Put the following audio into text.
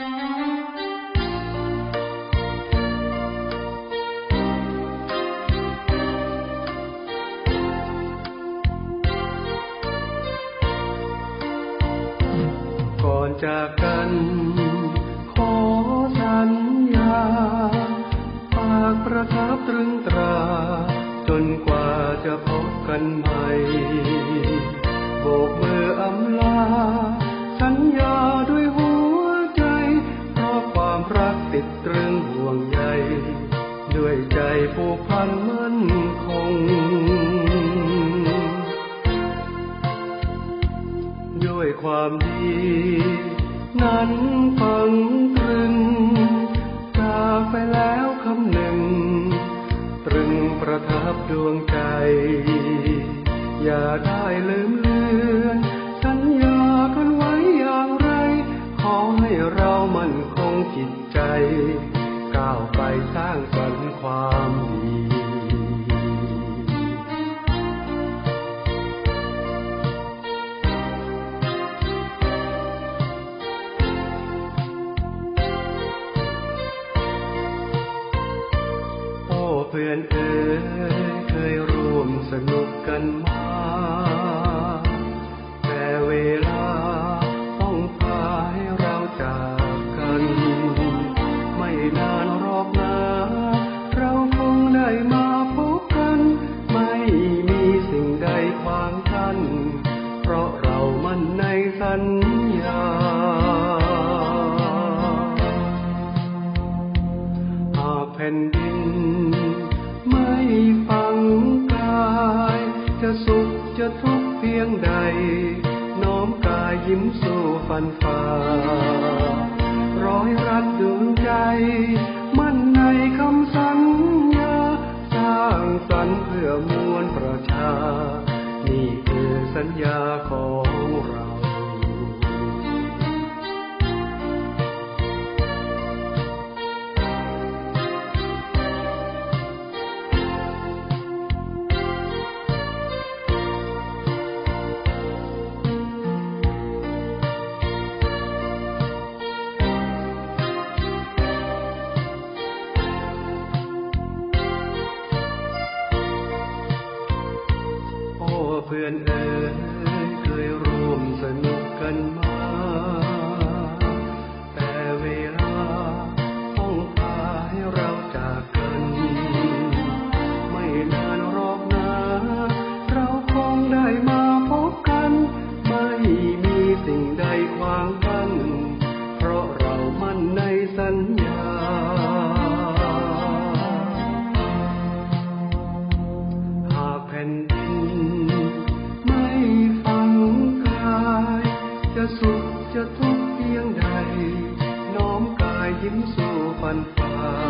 ก่อนจากกันขอสัญญาฝากประทับตรึงตรา จนกว่าจะพบกันใหม่โบกมืออำลา สัญญา ใจผูกพันมั่นคง ด้วยความดี นั้นฝังตรึงจากไปแล้วคำหนึ่ง ตรึงประทับดวงใจ อย่าได้ลืมเลือนสัญญากันไว้อย่างไร ขอให้เรามั่นคงจิตใจ ก้าวไปสร้างสรรค์ความดีโอ้เพื่อนเอ๋ยเคยร่วมสนุกกันมา นดิน ไม่ฟังกาย จะสุขจะทุกข์เพียงใด น้อมกายยิ้มสู้ฟันฝ่าร้อยรัดดวงใจ พื่อนเอ๋ยเคยร่วมสนุกกันมา แต่เวลาต้องพาให้เราจากกัน ไม่นานรอกนาเราคงได้มาพบกัน ไม่มีสิ่งใดขวางกั้นเพราะเรามั่นในสัญญาหากแผ่น tiếng du phàn phàn